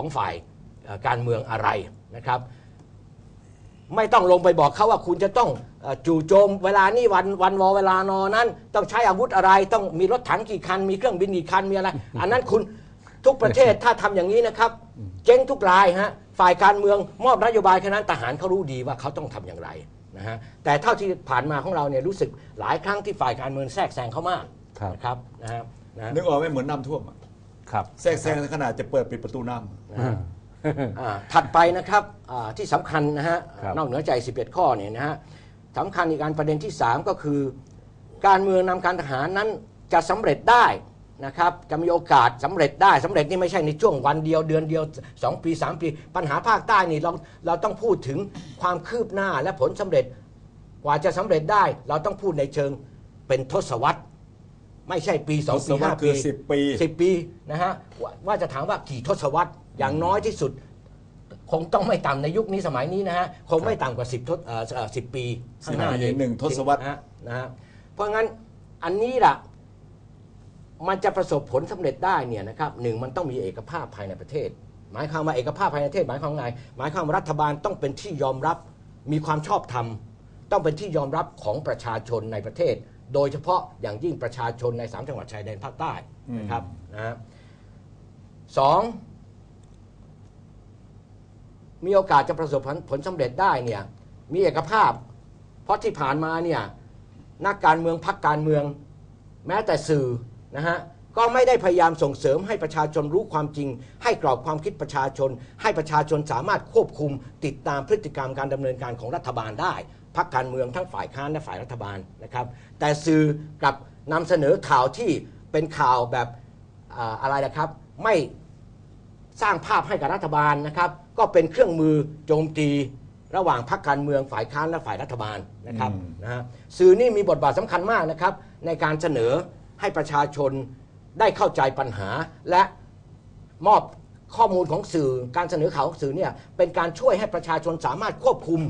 ของฝ่ายเอ่อการเมืองอะไรนะครับ ไม่ต้องลงไปบอกเขาว่าคุณจะต้องเอ่อจู่โจมเวลานี้วันวันวอเวลานอนั้น ต้องใช้อาวุธอะไรต้องมีรถถังกี่คัน มีเครื่องบินกี่คันมีอะไร อันนั้นคุณทุกประเทศถ้าทำอย่างนี้นะครับ เจ๊งทุกรายฮะฝ่ายการเมืองมอบนโยบายแค่นั้นทหารเขารู้ดีว่าเขาต้องทำอย่างไรนะฮะแต่เท่าที่ผ่านมาของเราเนี่ยรู้สึกหลายครั้งที่ฝ่ายการเมืองแทรกแซงเขามากครับนะครับนะฮะนะฮะนึกออกไหมเหมือนน้ำท่วมอะ ครับ แทรกแซงขนาดจะเปิดปิดประตูน้ำอ่าอ่าถัดไปนะครับอ่าที่สำคัญนะฮะครับ นอกเหนือใจ11 ข้อเนี่ยนะฮะสำคัญอีกการประเด็นที่ 3 ก็คือ การเมืองนำการทหารนั้นจะสำเร็จได้นะครับจะมีโอกาสสำเร็จได้สำเร็จนี่ไม่ใช่ในช่วงวันเดียวเดือนเดียว 2 ปี 3 ปี ปัญหาภาคใต้นี่เราเราต้องพูดถึงความคืบหน้าและผลสำเร็จ กว่าจะสำเร็จได้ เราต้องพูดในเชิงเป็นทศวรรษ ไม่ใช่ปีสองปีทศวรรษห้าคืปีอ10ปี สิบปีนะฮะว่าว่าจะถามว่ากี่ทศวรรษอย่างน้อยที่สุด คงต้องไม่ต่ำในยุคนี้สมัยนี้นะฮะคงไม่ต่ำกว่า10ทศเอ่อสิบปีข้างหน้าสิบปีหนึ่งทศวรรษ นะฮะนะฮะเพราะงั้นอันนี้ล่ะ มันจะประสบผลสำเร็จได้เนี่ยนะครับหนึ่งมันต้องมีเอกภาพภายในประเทศ หมายความว่าเอกภาพภายในประเทศหมายความว่าไงหมายความว่ารัฐบาลต้องเป็นที่ยอมรับมีความชอบธรรมต้องเป็นที่ยอมรับของประชาชนในประเทศ โดยเฉพาะอย่างยิ่งประชาชนในสามจังหวัดชายแดนภาคใต้นะครับนะฮะสองมีโอกาสจะประสบผลผลสำเร็จได้เนี่ยมีเอกภาพ เพราะที่ผ่านมาเนี่ยนักการเมืองพักการเมือง แม้แต่สื่อนะฮะก็ไม่ได้พยายามส่งเสริมให้ประชาชนรู้ความจริง ให้กรอบความคิดประชาชน ให้ประชาชนสามารถควบคุมติดตามพฤติกรรมการดำเนินการของรัฐบาลได้ พักการเมืองทั้งฝ่ายค้านและฝ่ายรัฐบาลนะครับ แต่สื่อกลับนำเสนอข่าวที่เป็นข่าวแบบอ่าอะไรนะครับ ไม่สร้างภาพให้กับรัฐบาลนะครับ ก็เป็นเครื่องมือโจมตีระหว่างพรรคการเมืองฝ่ายค้านและฝ่ายรัฐบาลนะครับอืมนะฮะสื่อนี่มีบทบาทสำคัญมากนะครับ ในการเสนอให้ประชาชนได้เข้าใจปัญหาและมอบข้อมูลของสื่อการเสนอข่าวของสื่อเนี่ยเป็นการช่วยให้ประชาชนสามารถควบคุม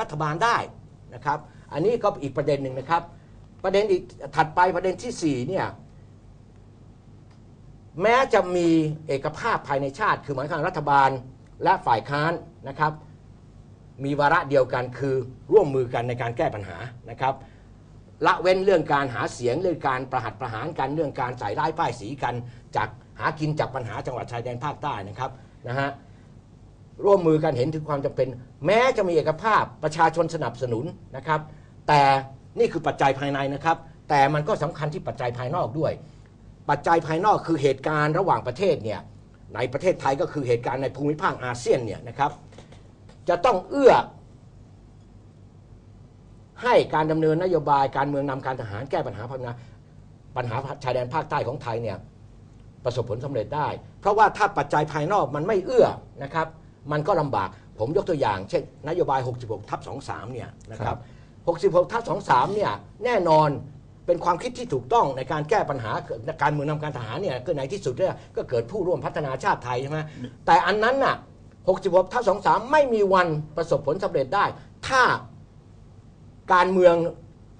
รัฐบาลได้ นะครับ อันนี้ก็อีกประเด็นหนึ่งนะครับ ประเด็นอีกถัดไปประเด็นที่สี่เนี่ยแม้จะมีเอกภาพภายในชาติ คือหมายความรัฐบาลและฝ่ายค้านนะครับ มีวาระเดียวกันคือร่วมมือกันในการแก้ปัญหานะครับละเว้นเรื่องการหาเสียงเรื่องการประหัตประหารกันเรื่องการใส่ร้ายป้ายสีกัน จากหากินจากปัญหาจังหวัดชายแดนภาคใต้นะครับนะฮะ ร่วมมือกันเห็นถึงความจำเป็น แม้จะมีเอกภาพประชาชนสนับสนุนนะครับ แต่นี่คือปัจจัยภายในนะครับ แต่มันก็สำคัญที่ปัจจัยภายนอกด้วย ปัจจัยภายนอกคือเหตุการณ์ระหว่างประเทศเนี่ยในประเทศไทยก็คือเหตุการณ์ในภูมิภาคอาเซียนเนี่ยนะครับจะต้องเอื้อ ให้การดำเนินนโยบายการเมืองนำการทหารแก้ปัญหาปัญหาปัญหาชายแดนภาคใต้ของไทยเนี่ยประสบผลสำเร็จได้ เพราะว่าถ้าปัจจัยภายนอกมันไม่เอื้อนะครับ มันก็ลำบากผมยกตัวอย่าง เช่น นโยบาย 66 ทับ 23 เนี่ยนะครับ 66 ทับ 23 เนี่ยแน่นอนเป็นความคิดที่ถูกต้องในการแก้ปัญหาการเมืองนำการทหารเนี่ยก็ในที่สุดเนี่ยก็เกิดผู้ร่วมพัฒนาชาติไทยใช่ไหมแต่อันนั้นน่ะ 66 ทับ 23 ไม่มีวันประสบผลสำเร็จได้ ถ้าการเมือง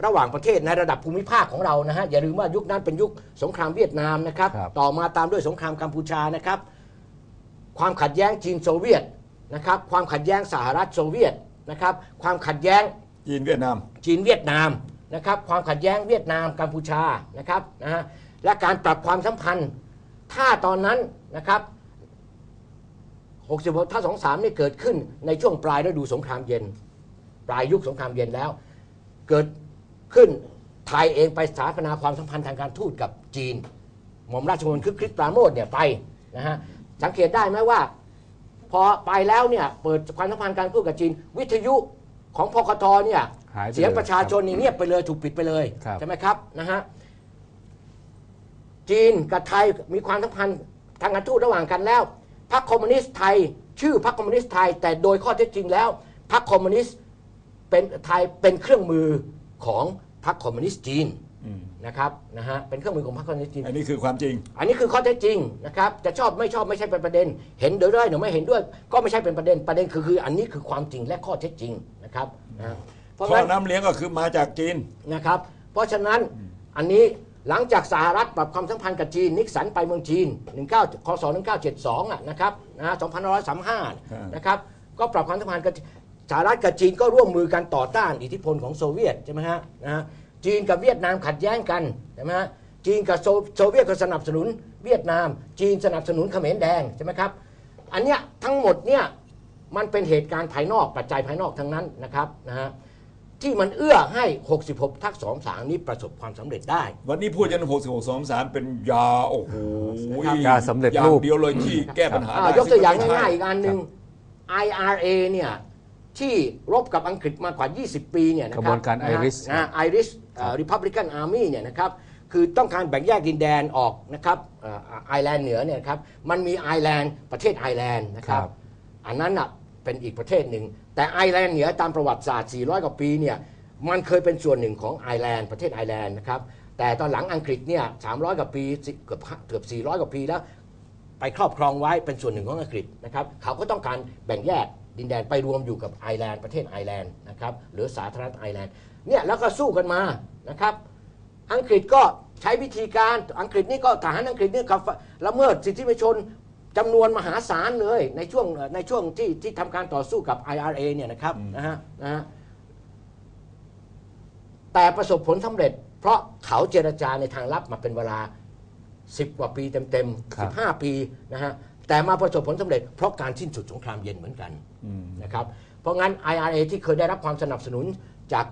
ระหว่างประเทศในระดับภูมิภาคของเรานะฮะอย่าลืมว่ายุคนั้นเป็นยุคสงครามเวียดนามนะครับ ครับ ต่อมาตามด้วยสงครามกัมพูชานะครับ ความขัดแย้งจีนโซเวียตนะครับความขัดแย้งสหรัฐโซเวียตนะครับความขัดแย้งจีนเวียดนาม จีนเวียดนามนะครับความขัดแย้งเวียดนามกัมพูชานะครับนะฮะและการปรับความสัมพันธ์ ถ้าตอนนั้นนะครับ66ถ้า23นี่เกิดขึ้นในช่วงปลายฤดูสงครามเย็น ปลายยุคสงครามเย็นแล้ว เกิดขึ้นไทยเองไปสถาปนาความสัมพันธ์ทางการทูตกับจีน หม่อมราชวงศ์คึกฤทธิ์ปราโมทเนี่ยไปนะฮะ สังเกตได้ไหมว่า พอไปแล้วเนี่ยเปิดความสัมพันธ์การทูตกับจีน วิทยุของพคทเนี่ยหายไปเลยเสียงประชาชนนี่เงียบไปเลยถูกปิดไปเลยครับ ใช่ไหมครับนะฮะจีนกับไทยมีความสัมพันธ์ทางการทูตระหว่างกันแล้วพรรคคอมมิวนิสต์ไทย ชื่อพรรคคอมมิวนิสต์ไทย แต่โดยข้อเท็จจริงแล้วพรรคคอมมิวนิสต์เป็นไทยเป็นเครื่องมือของพรรคคอมมิวนิสต์จีนอืม นะครับนะฮะเป็นเครื่องมือของพรรคคอมมิวนิสต์จีน อันนี้คือความจริง อันนี้คือข้อเท็จจริงนะครับจะชอบไม่ชอบไม่ใช่เป็นประเด็น เห็นโดยด้วยหรือไม่เห็นด้วย ก็ไม่ใช่เป็นประเด็นประเด็นคือคืออันนี้คือความจริงและข้อเท็จจริงนะครับนะเพราะเพราะงั้นน้ำเลี้ยงก็คือมาจากจีน นะครับ เพราะฉะนั้นอันนี้หลังจากสหรัฐปรับความสัมพันธ์กับจีน นิกสันไปเมืองจีน 19คศ1972อะนะครับนะฮะ2535นะครับก็ปรับความสัมพันธ์กับสหรัฐกับจีนก็ร่วมมือกันต่อต้านอิทธิพลของโซเวียตใช่ไหมฮะนะฮะ จีนกับเวียดนามขัดแย้งกันใช่ไหมฮะจีนกับโซโซเวียตก็สนับสนุนเวียดนาม จีนสนับสนุนเขมรแดงใช่ไหมครับอันเนี้ยทั้งหมดเนี่ยมันเป็นเหตุการณ์ภายนอกปัจจัยภายนอกทั้งนั้นนะครับนะฮะที่มันเอื้อให้ 66 ทักสองสามนี้ประสบความสำเร็จได้ วันนี้พูดยันหกสิบหกสองสามเป็นยา โอ้โหยาสำเร็จอย่ารูงปเดียวเลยที่แก้ปัญหาอ่าได้ยกตัวอย่างซึ่ง่ายๆไม่อีกอันหนึ่ง IRA เนี่ยที่รบกับอังกฤษมากว่า 20 ปีเนี่ยนะคกรัระบวนการ Iris นะไอริส ริพับลิกันอาร์มี่เนี่ยนะครับคือต้องการแบ่งแยกดินแดนออกนะครับไอร์แลนด์เหนือเนี่ยนะครับมันมีไอร์แลนด์ประเทศไอร์แลนด์นะครับครับอันนั้นน่ะเป็นอีกประเทศหนึ่ง แต่ไอร์แลนด์เหนือตามประวัติศาสตร์ 400 กว่าปีเนี่ยมันเคยเป็นส่วนหนึ่งของไอร์แลนด์ประเทศไอร์แลนด์นะครับแต่ตอนหลังอังกฤษเนี่ย 300 กว่าปีเกือบเกือบ 400 กว่าปีแล้ว ไปครอบครองไว้เป็นส่วนหนึ่งของอังกฤษนะครับเขาก็ต้องการแบ่งแยก ดินแดนไปรวมอยู่กับไอร์แลนด์ประเทศไอร์แลนด์นะครับหรือสาธารณรัฐไอร์แลนด์เนี่ยแล้วก็สู้กันมานะครับอังกฤษก็ใช้วิธีการอังกฤษนี่ก็ทหารอังกฤษนี่ก็ละเมิดสิทธิมนุษยชนจำนวนมหาศาลเลยในช่วงในช่วงที่ที่ทำการต่อสู้กับ IRA เนี่ยนะครับนะฮะนะฮะแต่ประสบผลสำเร็จ เพราะเขาเจรจาในทางลับมาเป็นเวลา 10 กว่าปีเต็มครับๆ15 ปีนะฮะแต่มาประสบผลสำเร็จเพราะการสิ้นสุดสงครามเย็นเหมือนกัน นะครับเพราะงั้น IRA ที่เคยได้รับความสนับสนุนจาก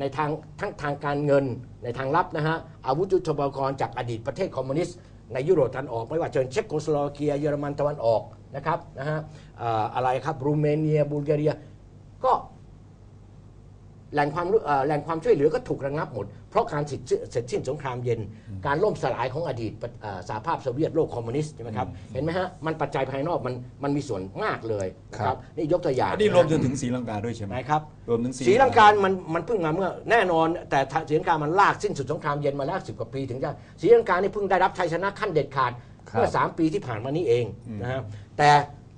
ในทางทั้งทางการเงินในทางลับนะฮะอาวุธยุทโธปกรณ์จากอดีตประเทศคอมมิวนิสต์ในยุโรปตะวันออกไม่ว่าเป็นเช็กโกสโลวาเกีย เยอรมันตะวันออกนะครับนะฮะเอ่ออะไรครับรูเมเนีย บูลแกเรีย ก็ แหล่งความรู้เอ่อแหล่งความช่วยเหลือก็ถูกระงับหมด เพราะการเสร็จเสร็จสิ้นสงครามเย็น การล่มสลายของอดีตเอ่อสหภาพโซเวียตโลกคอมมิวนิสต์ใช่ไหมครับ เห็นไหมฮะ มันปัจจัยภายนอกมันมันมีส่วนมากเลยนะคครัรับบนี่ยกตัวอย่างอันนี้รวมจนถึงศรีลังกาด้วยใช่ไหมนะครับ รวมถึงศรีลังกา มันมันเพิ่งมาเมื่อแน่นอน แต่ศรีลังกา มันลากสิ้นสุดสงครามเย็นมาแล้วสิบกว่าปีถึงจะศรีลังกานี่เพิ่งได้รับชัยชนะขั้นเด็ดขาดครับเมื่อสามปีที่ผ่านมานี้เองนะฮะแต่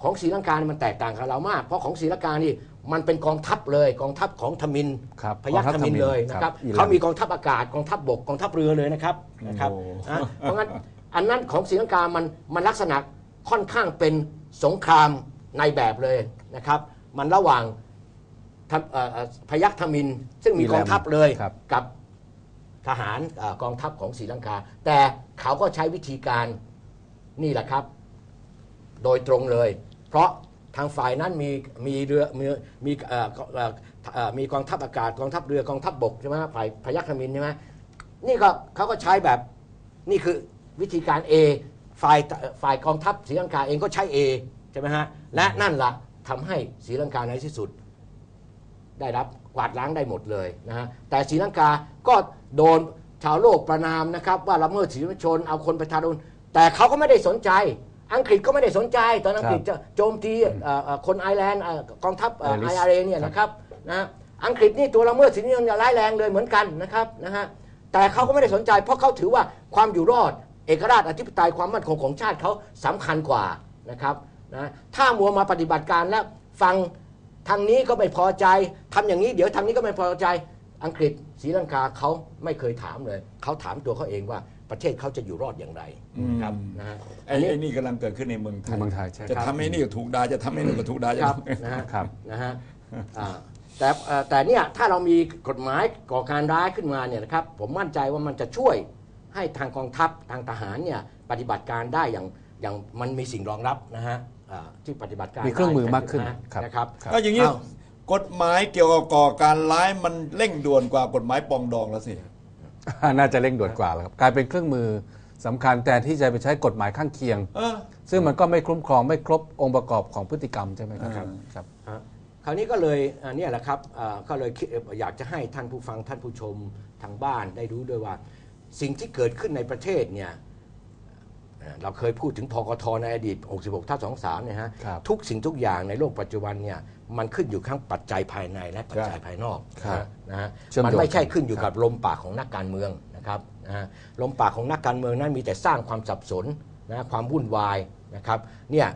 ของศรีลังกานี่มันแตกต่างกับเรามาก เพราะของศรีลังกานี่ มันเป็นกองทัพเลยกองทัพของทมินครับพยัคฆ์กองทัพทมินทมิฬเลยนะครับครับอิหร่านเขามีกองทัพอากาศกองทัพบกกองทัพเรือเลยนะครับนะครับโอ้ นะเพราะงั้นอันนั้นของศรีลังกามันมันลักษณะค่อนข้างเป็นสงครามในแบบเลยนะครับ มันระหว่างทัพเอ่อเอ่อพยัคฆ์ทมิน ซึ่งมีอิหกร่าอนงทัพเลยครับ กับ ทหารเอ่อกองทัพของศรีลังกา แต่เขาก็ใช้วิธีการนี่แหละครับ โดยตรงเลย เพราะ ทางฝ่ายนั้นมีมีเรือมีมีเอ่อเอ่อเอ่อมีกองทัพอากาศกองทัพเรือกองทัพบกใช่ไหมฝ่ายพยัคฆ์มินใช่ไหมนี่ก็เขาก็ใช้แบบนี่คือวิธีการ A ฝ่ายฝ่ายกองทัพศรีลังกาเองก็ใช้ A ใช่ไหมฮะและนั่นละทำให้ศรีลังกาในที่สุด ได้รับกวาดล้างได้หมดเลยนะฮะแต่ศรีลังกาก็โดนชาวโลกประนามนะครับ ว่าละเมิดสิทธิมนชนเอาคนไปทารุณแต่เขาก็ไม่ได้สนใจ อังกฤษก็ไม่ได้สนใจ ตอนอังกฤษจะโจมตีเอ่อเอ่อคนไอร์แลนด์เอ่อกองทัพไอ Irish อาร์เอเนี่ยนะครับนะอังกฤษนี่ตัวละเมิดสิทธิมนุษยชนร้ายแรงเลยเหมือนกันนะครับนะฮะแต่เขาก็ไม่ได้สนใจ เพราะเขาถือว่าความอยู่รอด เอกราชอธิปไตยความมั่นคงของชาติเขาสำคัญกว่านะครับนะถ้ามัวมาปฏิบัติการแล้วฟังทางนี้ก็ไม่พอใจทำอย่างนี้เดี๋ยวทางนี้ก็ไม่พอใจอังกฤษศรีลังกาเขาไม่เคยถามเลย เขาถามตัวเขาเองว่า ประเทศเขาจะอยู่รอดอย่างไรครับนะฮะไอ้ไอ้นี่กำลังเกิดขึ้นในเมืองไทในยเมืองไทยใช่จะครับทำให้นี่ก็ถูกด่าจะทำให้นี่ก็ถูกด่าจะ ครับทำให้นะฮะครับ นะฮะอ่าแต่เอ่อแต่เนี่ยถ้าเรามีกฎหมายก่อการร้ายขึ้นมาเนี่ยนะครับผมมั่นใจว่ามันจะช่วยให้ทางกองทัพทางทหารเนี่ยปฏิบัติการได้อย่างอย่างมันมีสิ่งรองรับนะฮะอ่าที่ปฏิบัติการมีเครื่องมือมากขึ้นได้ครับ นะครับครับก็อย่างนี้อ้าวกฎหมายเกี่ยวกับก่อการร้ายมันเร่งด่วนกว่ากฎหมายปรองดองแล้วสิ น่าจะเร่งด่วนกว่าแล้วครับกลายเป็นเครื่องมือสำคัญแต่ที่จะไปใช้กฎหมายข้างเคียง เออ ซึ่งมันก็ไม่คุ้มครองไม่ครบองค์ประกอบของพฤติกรรมใช่ไหมครับครับ ครับ ฮะคราวนี้ก็เลยอันเนี้ยแหละครับอ่าก็เลยคิดอยากจะให้ท่านผู้ฟังท่านผู้ชมทางบ้านได้รู้ด้วยว่า สิ่งที่เกิดขึ้นในประเทศเนี่ยเอ่อเราเคยพูดถึงพกทในอดีต 66ท่า23เนี่ยฮะ ครับ ทุกสิ่งทุกอย่างในโลกปัจจุบันเนี่ย มันขึ้นอยู่ข้างปัจจัยภายในและปัจจัยภายนอกครับนะฮะเชื่อมโยงมันไม่ใช่ขึ้นอยู่ครักับบลมปากของนักการเมืองนะครับนะฮะลมปากของนักการเมืองนั้นมีแต่สร้างความสับสนนะความวุ่นวายนะครับเนี่ย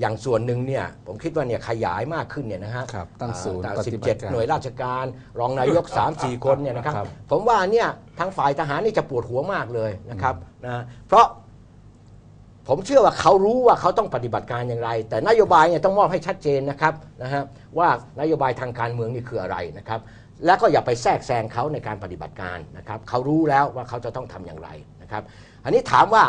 อย่างส่วนหนึ่งเนี่ยผมคิดว่าเนี่ยขยายมากขึ้นเนี่ยนะฮะครับตั้งศูนย์อ่าปฏิบัติการ17หน่วยราชการ รองนายก 3 4 คนเนี่ยนะครับครับผมว่าเนี่ยทางฝ่ายทหารนี่จะปวดหัวมากเลยนะครับนะเพราะ ผมเชื่อว่าเขารู้ว่าเขาต้องปฏิบัติการอย่างไร แต่นโยบายเนี่ยต้องมอบให้ชัดเจนนะครับนะฮะว่านโยบายทางการเมืองนี่คืออะไรนะครับแล้วก็อย่าไปแทรกแซงเขาในการปฏิบัติการนะครับเขารู้แล้วว่าเขาจะต้องทำอย่างไรนะครับอันนี้ถามว่า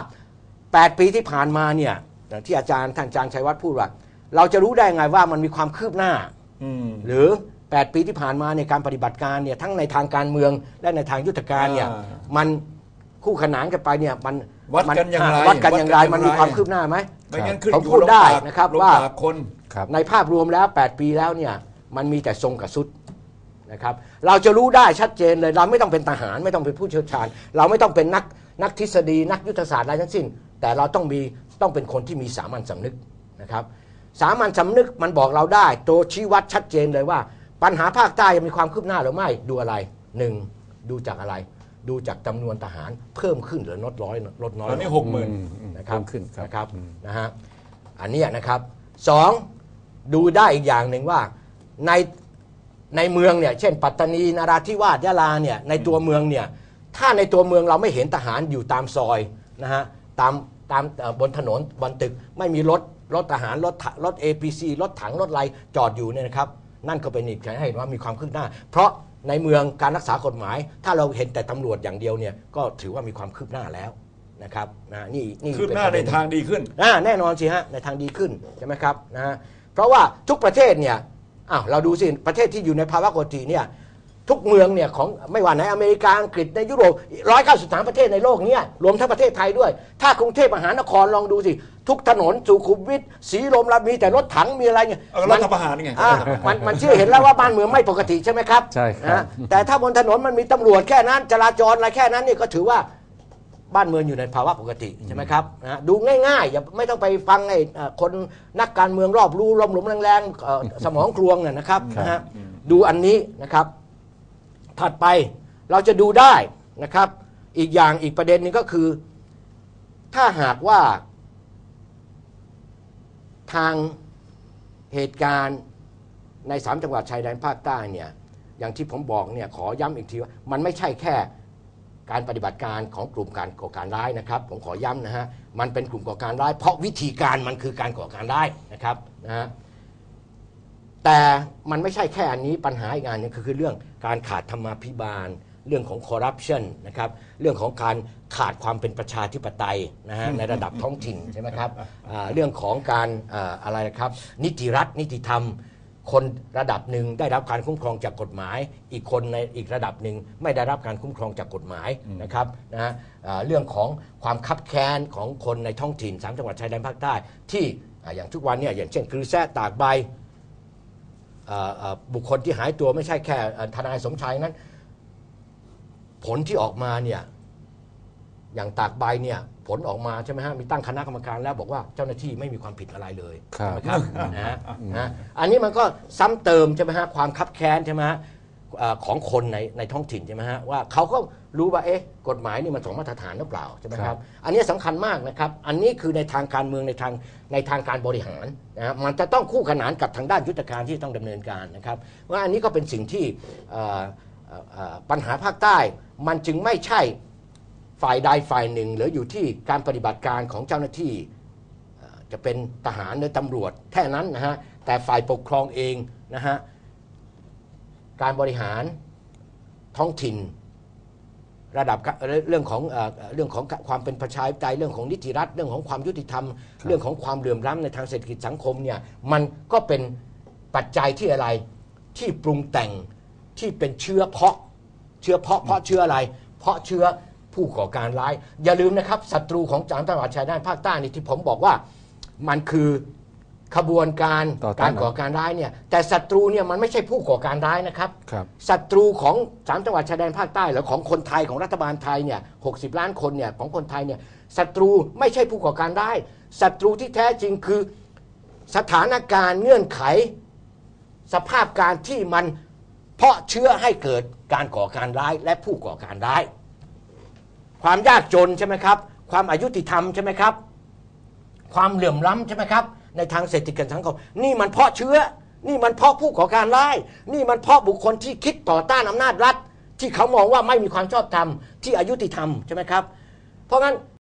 8 ปีที่ผ่านมาเนี่ยอย่างที่อาจารย์ท่านอาจารย์ชัยวัฒน์พูดว่า เราจะรู้ได้ไงว่ามันมีความคืบหน้าอืมหรือ 8 ปีที่ผ่านมาในยการปฏิบัติการเนี่ยทั้งในทางการเมืองและในทางยุทธการเนี่ยอ่ามัน คู่ขนานกันไปเนี่ยมันวัดกันอย่างไรอ่วัดกันอย่างไรวัดกันอย่างไร มันมีความคืบหน้าไหมไม่งั้นขึ้นผมอยู่พูดได้ลงปกนะครับลงว่าปกคน ครับ ในภาพรวมแล้ว 8 ปีแล้วเนี่ยมันมีแต่ทรงกับสุดนะครับ เราจะรู้ได้ชัดเจนเลย เราไม่ต้องเป็นทหารไม่ต้องเป็นผู้เชี่ยวชาญ เราไม่ต้องเป็นนักนักทฤษฎีนักยุทธศาสตร์อะไรทั้งสิ้น แต่เราต้องมีต้องเป็นคนที่มีสามัญสำนึกนะครับ สามัญสำนึกมันบอกเราได้ตัวชี้วัดชัดเจนเลยว่า ปัญหาภาคใต้ยังมีความคืบหน้าหรือไม่ดูอะไรหนึ่งดูจากอะไร ดูจากจำนวนทหารเพิ่มขึ้นหรือลดร้อยลดน้อยตอนนี้ลงหกหมื่น นะครับเพิ่มขึ้นครับนะครับอืม นะฮะอันเนี้ยนะครับสองดูได้อีกอย่างหนึ่งว่าในในเมืองเนี่ยเช่น ปัตตานีนาราธิวาสยะลาเนี่ยในตัวเมืองเนี่ยถ้าในตัวเมืองเราไม่เห็นทหารอยู่ตามซอยนะฮะตามตามเอ่อบนถนนบนตึกไม่มีรถรถทหารรถถรถ APC รถถังรถอะไรจอดอยู่เนี่ยนะครับ นั่นก็เป็นอีกให้เห็นว่ามีความคืบหน้า เพราะ ในเมืองการรักษากฎหมาย ถ้าเราเห็นแต่ตำรวจอย่างเดียวเนี่ยก็ถือว่ามีความคืบหน้าแล้วนะครับนะนี่นี่คืบเป็หน้าประในเด็ทางดีขึ้นอ่าแน่นอนสิฮะในทางดีขึ้นใช่ไหมครับนะฮะเพราะว่าทุกประเทศเนี่ยอ้าวเราดูสิประเทศที่อยู่ในภาวะปกติเนี่ย ทุกเมืองเนี่ยของไม่ว่าในอเมริกาอังกฤษในยุโรปร้อยเก้าสิบสามประเทศในโลกเนี้รวมทั้งประเทศไทยด้วย ถ้ากรุงเทพมหานครลองดูสิ ทุกถนนสุขุมวิทสีลมรับมีแต่รถถังมีอะไรเนี่ยเออรัฐประหารนี่ไง อ่ามันมันเชื่อเห็นแล้วว่าบ้านเมืองไม่ปกติใช่ไหมครับใช่ครับ นะแต่ถ้าบนถนนมันมีตำรวจแค่นั้น จราจรอะไรแค่นั้นนี่ก็ถือว่าบ้านเมืองอยู่ในภาวะปกติใช่ไหมครับนะฮะดูง่ายๆอย่าไม่ต้องไปฟังไอ้เอ่อคนนักการเมืองรอบรู้ลมหลุมแรงๆเอ่อสมองคลวงเนี่ยนะครับนะฮะดูอันนี้นะครับ ถัดไปเราจะดูได้นะครับ อีกอย่างอีกประเด็นนึงก็คือ ถ้าหากว่า ทางเหตุการณ์ในสามจังหวัดชายแดนภาคใต้เนี่ยอย่างที่ผมบอกเนี่ยขอย้ำอีกทีว่า มันไม่ใช่แค่การปฏิบัติการของกลุ่มการก่อการร้ายนะครับ ผมขอย้ำนะฮะมันเป็นกลุ่มก่อการร้าย เพราะวิธีการมันคือการก่อการร้ายนะครับนะฮะ แต่มันไม่ใช่แค่อันนี้ปัญหาอีกอันหนึงคือเรื่องการขาดธรรมาภิบาล เรื่องของคอร์รัปชันนะครับเรื่องของการขาดความเป็นประชาธิปไตยนะฮะในระดับท้องถิ่นใช่ไหมครับอ่าเรื่องของการอ่าอะไรนะครับนิติรัฐนิติธรรม คนระดับหนึ่งได้รับการคุ้มครองจากกฎหมาย อีกคนในอีกระดับหนึ่งไม่ได้รับการคุ้มครองจากกฎหมายนะครับนะฮะอ่าเรื่องของความคับแค้นของคนในท้องถิ่นสามจังหวัดชายแดนภาคใต้ที่อ่าอย่างทุกวันเนี่ยอย่างเช่นคือแซ่ตากใบอ่าอ่า บุคคลที่หายตัวไม่ใช่แค่อ่าทนายสมชายนั้น ผลที่ออกมาเนี่ยอย่างตากใบเนี่ยผลออกมาใช่ไหมฮะมีตั้งคณะกรรมการแล้วบอกว่าเจ้าหน้าที่ไม่มีความผิดอะไรเลยครับใช่ไหมครับนะฮะนะฮะอันนี้มันก็ซ้ำเติมใช่ไหมฮะความคับแค้นใช่ไหมฮะเอ่อของคนในในท้องถิ่นใช่ไหมฮะว่าเขาก็ รู้ว่าเอ๊ะกฎหมายนี่มันสองมาตรฐานหรือเปล่าใช่ไหมคครัรับบอันนี้สำคัญมากนะครับ อันนี้คือในทางการเมืองในทางในทางการบริหารนะฮะมันจะต้องคู่ขนานกับทางด้านยุทธการที่ต้องดำเนินการนะครับว่าอันนี้ก็เป็นสิ่งที่เอ่อเอ่อเอ่อปัญหาภาคใต้มันจึงไม่ใช่ฝ่ายใดฝ่ายหนึ่ง หรืออยู่ที่การปฏิบัติการของเจ้าหน้าที่เอ่อจะเป็นทหารหรือตำรวจแค่นั้นนะฮะแต่ฝ่ายปกครองเองนะฮะการบริหารท้องถิ่น ระดับกะเรื่องของเอ่อเรื่องของความเป็นประชาธิปไตยเรื่องของนิติรัฐ เรื่องของความยุติธรรม เรื่องของความเหลื่อมล้ำในทางเศรษฐกิจสังคมเนี่ยมันก็เป็นปัจจัยที่อะไรที่ปรุงแต่งที่เป็นเชื้อเพาะเชื้อเพาะเพราะเชื้ออะไร เพราะเชื้อผู้ก่อการร้าย อย่าลืมนะครับศัตรูของจามจังหวัดชายแดนภาคใต้นี่ที่ผมบอกว่ามันคือ ขบวนการต่อต้าน การก่อการร้ายเนี่ยแต่ศัตรูเนี่ยมันไม่ใช่ผู้ก่อการร้ายนะครับครับ ศัตรูของสามจังหวัดชายแดนภาคใต้หรือของคนไทยของรัฐบาลไทยเนี่ยหกล้านคนเนี่ยของคนไทยเนี่ยศัตรูไม่ใช่ผู้ก่อการร้ายศัตรูที่แท้จริงคือสถานการณ์เงื่อนไข สภาพการที่มันเพาะเชื้อให้เกิดการก่อการร้ายและผู้ก่อการร้าย ความยากจนใช่ไหมครับ ความอายุติธรรมใช่ไหมครับ ความเหลื่อมล้ำใช่ไหมครับ ในทางเศรษฐกิจสังคม นี่มันเพาะเชื้อ นี่มันเพาะผู้ก่อการร้าย นี่มันเพาะบุคคลที่คิดต่อต้านอำนาจรัฐ ที่เขามองว่าไม่มีความชอบธรรมที่อายุติธรรมใช่ไหมครับ เพราะงั้น